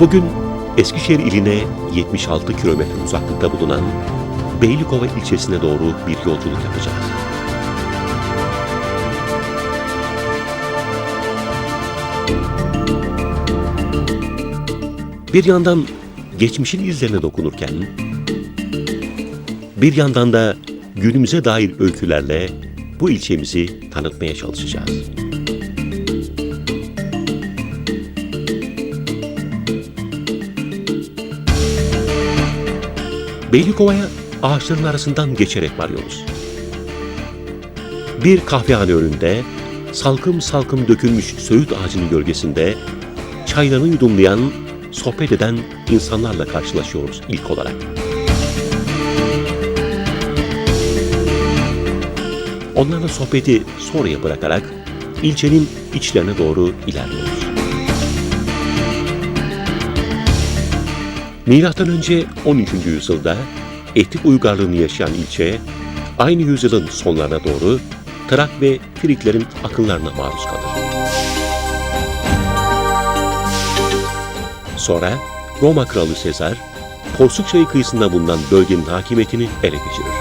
Bugün Eskişehir iline 76 kilometre uzaklıkta bulunan Beylikova ilçesine doğru bir yolculuk yapacağız. Bir yandan geçmişin izlerine dokunurken, bir yandan da günümüze dair öykülerle bu ilçemizi tanıtmaya çalışacağız. Beylikova'ya ağaçların arasından geçerek varıyoruz. Bir kahvehane önünde salkım salkım dökülmüş söğüt ağacının gölgesinde çaylarını yudumlayan, sohbet eden insanlarla karşılaşıyoruz ilk olarak. Onlarla sohbeti sonraya bırakarak ilçenin içlerine doğru ilerliyoruz. Milattan önce 13. yüzyılda etnik uygarlığını yaşayan ilçe, aynı yüzyılın sonlarına doğru Trak ve Friklerin akınlarına maruz kalır. Sonra Roma Kralı Sezar, Porsuk Çayı kıyısında bulunan bölgenin hakimiyetini ele geçirir.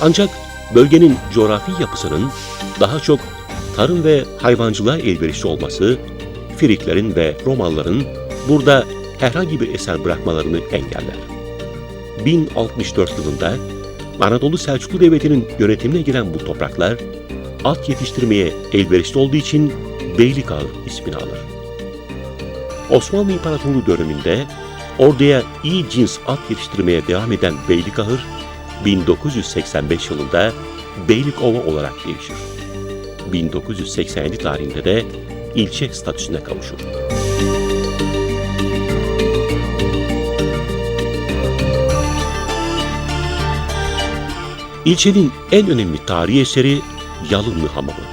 Ancak bölgenin coğrafi yapısının daha çok tarım ve hayvancılığa elverişli olması, Friklerin ve Romalıların burada herhangi bir eser bırakmalarını engeller. 1064 yılında Anadolu Selçuklu Devleti'nin yönetimine giren bu topraklar, at yetiştirmeye elverişli olduğu için Beylikağır ismini alır. Osmanlı İmparatorluğu döneminde orduya iyi cins at yetiştirmeye devam eden Beylikahır, 1985 yılında Beylikova olarak değişir. 1987 tarihinde de ilçe statüsüne kavuşur. İlçenin en önemli tarihi eseri Yalınlı Hamamı.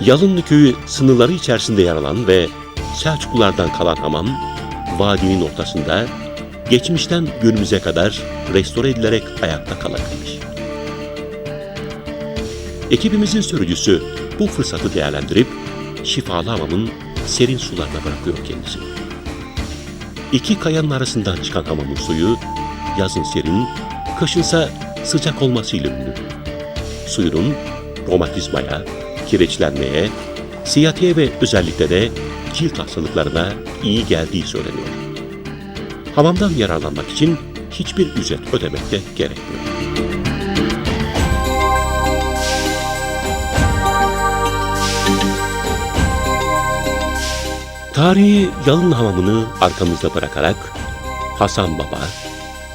Yalınlı köyü sınırları içerisinde yer alan ve Selçuklulardan kalan hamam, vadinin ortasında geçmişten günümüze kadar restore edilerek ayakta kalabilmiş. Ekibimizin sürücüsü bu fırsatı değerlendirip şifalı hamamın serin sularına bırakıyor kendisini. İki kayanın arasından çıkan hamamın suyu yazın serin, kışınsa sıcak olmasıyla ünlü. Suyunun romatizmaya, kireçlenmeye, siyatiye ve özellikle de cilt hastalıklarına iyi geldiği söyleniyor. Hamamdan yararlanmak için hiçbir ücret ödemek de gerekmiyor. Tarihi Yalın Hamamı'nı arkamızda bırakarak Hasan Baba,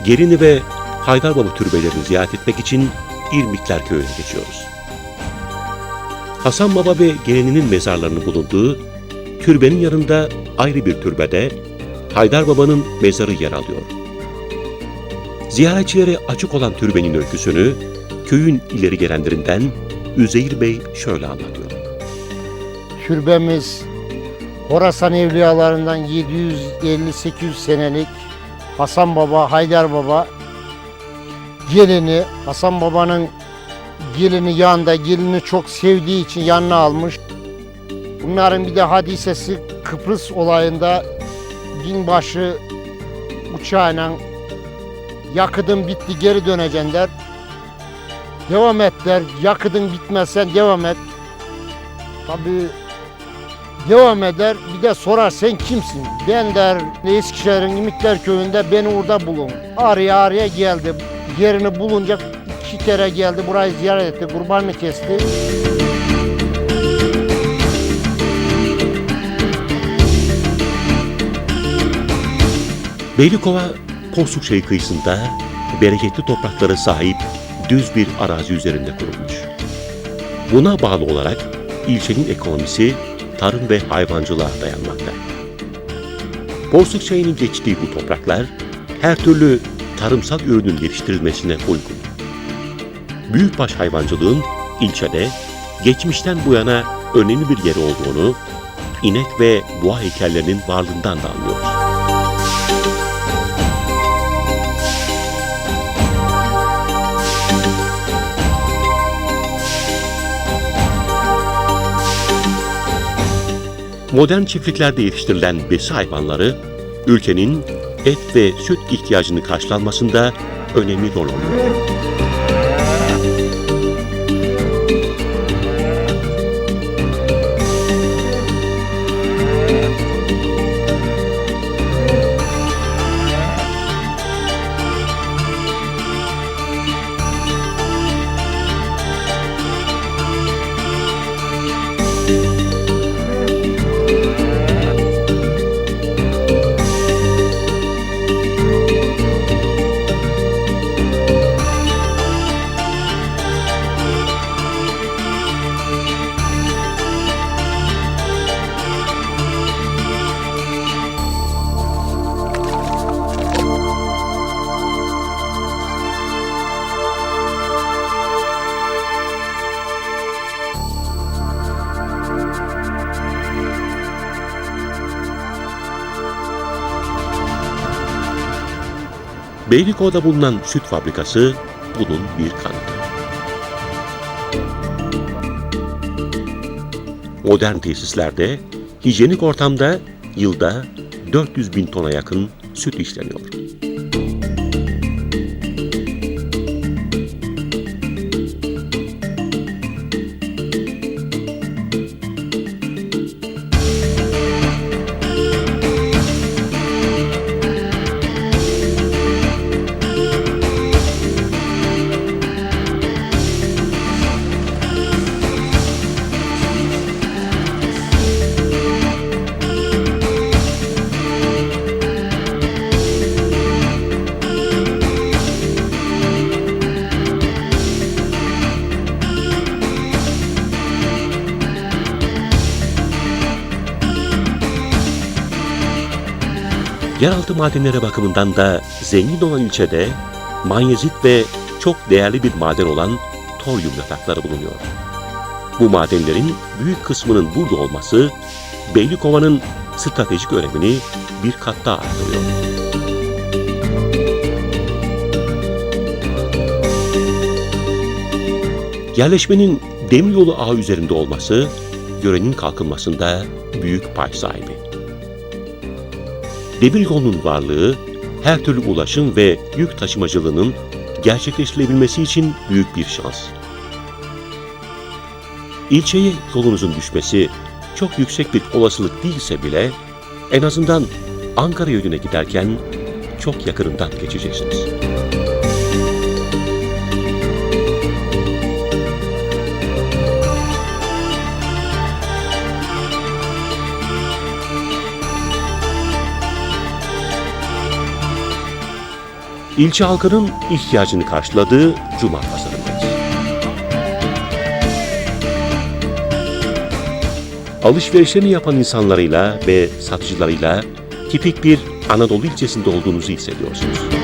Gerini ve Haydar Baba türbelerini ziyaret etmek için İrmikler Köyü'ne geçiyoruz. Hasan Baba ve gelininin mezarlarının bulunduğu türbenin yanında ayrı bir türbede Haydar Baba'nın mezarı yer alıyor. Ziyaretçilere açık olan türbenin öyküsünü köyün ileri gelenlerinden Üzeyir Bey şöyle anlatıyor. Türbemiz Horasan evliyalarından 750-800 senelik Hasan Baba, Haydar Baba gelini, Hasan Baba'nın gelini yanında, gelini çok sevdiği için yanına almış. Bunların bir de hadisesi Kıbrıs olayında binbaşı uçağıyla yakıdın bitti geri döneceksin der. Devam et der. Yakıdın bitmezsen devam et. Tabii devam eder. Bir de sorar sen kimsin? Ben der Eskişehir'in İmitler köyünde beni orada bulun. Araya araya geldi. Yerini bulunca iki kere geldi. Burayı ziyaret etti. Kurbanını kesti. Beylikova, Porsukçayı kıyısında bereketli topraklara sahip düz bir arazi üzerinde kurulmuş. Buna bağlı olarak ilçenin ekonomisi tarım ve hayvancılığa dayanmakta. Porsuk çayının geçtiği bu topraklar her türlü tarımsal ürünün yetiştirilmesine uygun. Büyükbaş hayvancılığın ilçede geçmişten bu yana önemli bir yeri olduğunu inek ve boğa heykellerinin varlığından da anlıyoruz. Modern çiftliklerde yetiştirilen besi hayvanları ülkenin et ve süt ihtiyacını karşılanmasında önemli rol oynuyor. Beylikova'da bulunan süt fabrikası bunun bir kanıtı. Modern tesislerde hijyenik ortamda yılda 400 bin tona yakın süt işleniyor. Yeraltı madenleri bakımından da zengin olan ilçede manyezit ve çok değerli bir maden olan toryum yatakları bulunuyor. Bu madenlerin büyük kısmının burada olması Beylikova'nın stratejik önemini bir kat daha arttırıyor. Yerleşmenin demiryolu ağı üzerinde olması yörenin kalkınmasında büyük pay sahibi. Demir yolunun varlığı, her türlü ulaşım ve yük taşımacılığının gerçekleştirilebilmesi için büyük bir şans. İlçeye yolunuzun düşmesi çok yüksek bir olasılık değilse bile en azından Ankara yönüne giderken çok yakınından geçeceksiniz. İlçe halkının ihtiyacını karşıladığı Cuma pazarındayız. Alışverişlerini yapan insanlarıyla ve satıcılarıyla tipik bir Anadolu ilçesinde olduğunuzu hissediyorsunuz.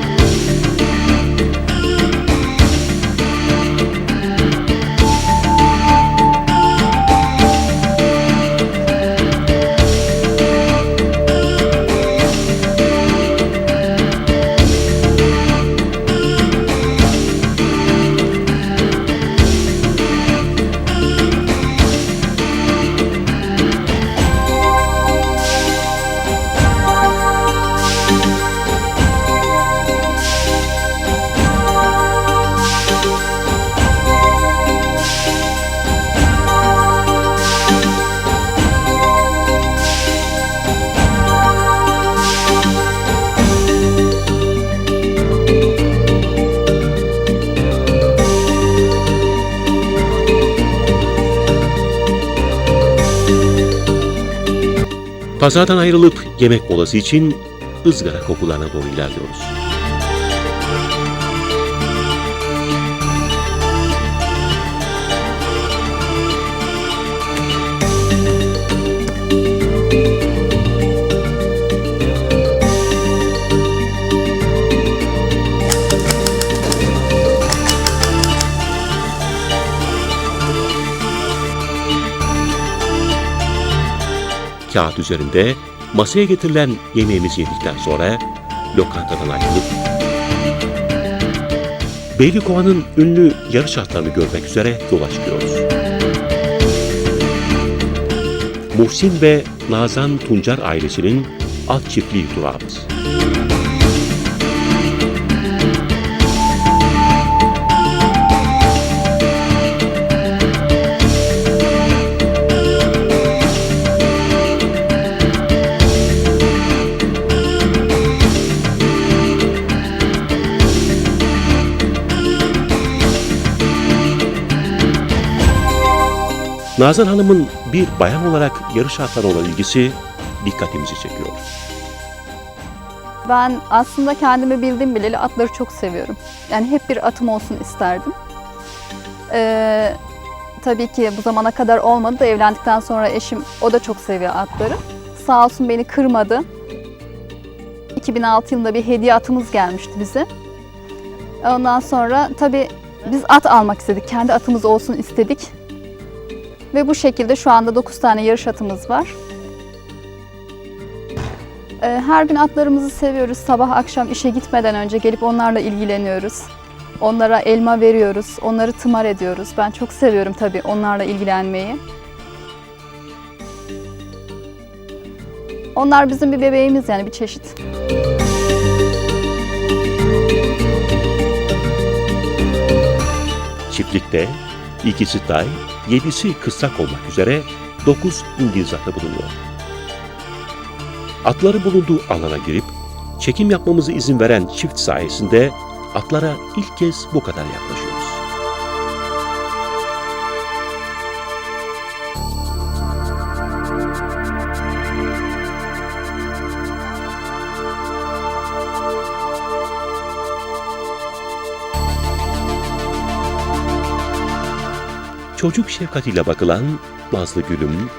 Pazardan ayrılıp yemek molası için ızgara kokularına doğru ilerliyoruz. Kağıt üzerinde masaya getirilen yemeğimizi yedikten sonra lokantadan ayrılıp Beylikova'nın ünlü yarış atlarını görmek üzere yola çıkıyoruz. Muhsin ve Nazan Tuncer ailesinin at çiftliği durağımız. Nazan Hanım'ın bir bayan olarak yarış atlarına olan ilgisi dikkatimizi çekiyor. Ben aslında kendimi bildim bileli atları çok seviyorum. Yani hep bir atım olsun isterdim. Ee, tabii ki bu zamana kadar olmadı da evlendikten sonra eşim o da çok seviyor atları. Sağ olsun beni kırmadı. 2006 yılında bir hediye atımız gelmişti bize. Ondan sonra tabii biz at almak istedik. Kendi atımız olsun istedik. Ve bu şekilde şu anda 9 tane yarış atımız var. Ee, Her gün atlarımızı seviyoruz. Sabah akşam işe gitmeden önce gelip onlarla ilgileniyoruz. Onlara elma veriyoruz, onları tımar ediyoruz. Ben çok seviyorum tabii onlarla ilgilenmeyi. Onlar bizim bir bebeğimiz yani bir çeşit. Çiftlikte ikisi tay, yedisi kısrak olmak üzere 9 İngiliz atı bulunuyor. Atları bulunduğu alana girip çekim yapmamızı izin veren çift sayesinde atlara ilk kez bu kadar yaklaşıyoruz. Çocuk şefkatiyle bakılan Nazlı Gülüm,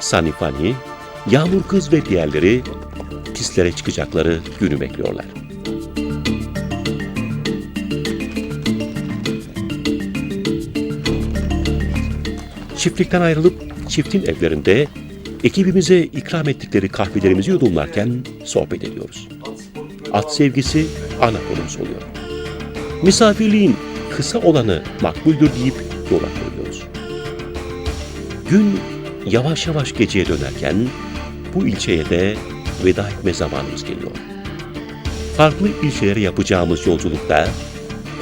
Sunny Funny, Yağmur Kız ve diğerleri pistlere çıkacakları günü bekliyorlar. Çiftlikten ayrılıp çiftin evlerinde ekibimize ikram ettikleri kahvelerimizi yudumlarken sohbet ediyoruz. At sevgisi ana konumuz oluyor. Misafirliğin kısa olanı makbuldür deyip yola koyuyoruz. Gün yavaş yavaş geceye dönerken bu ilçeye de veda etme zamanımız geliyor. Farklı ilçelere yapacağımız yolculukta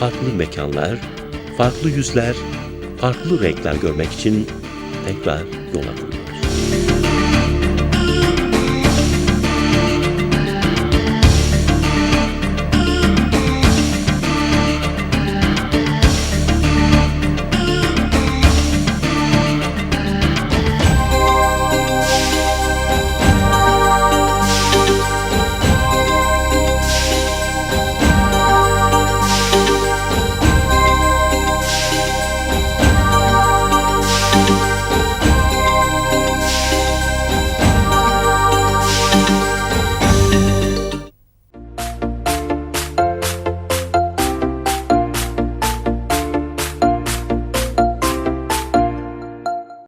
farklı mekanlar, farklı yüzler, farklı renkler görmek için tekrar yola koyuyoruz.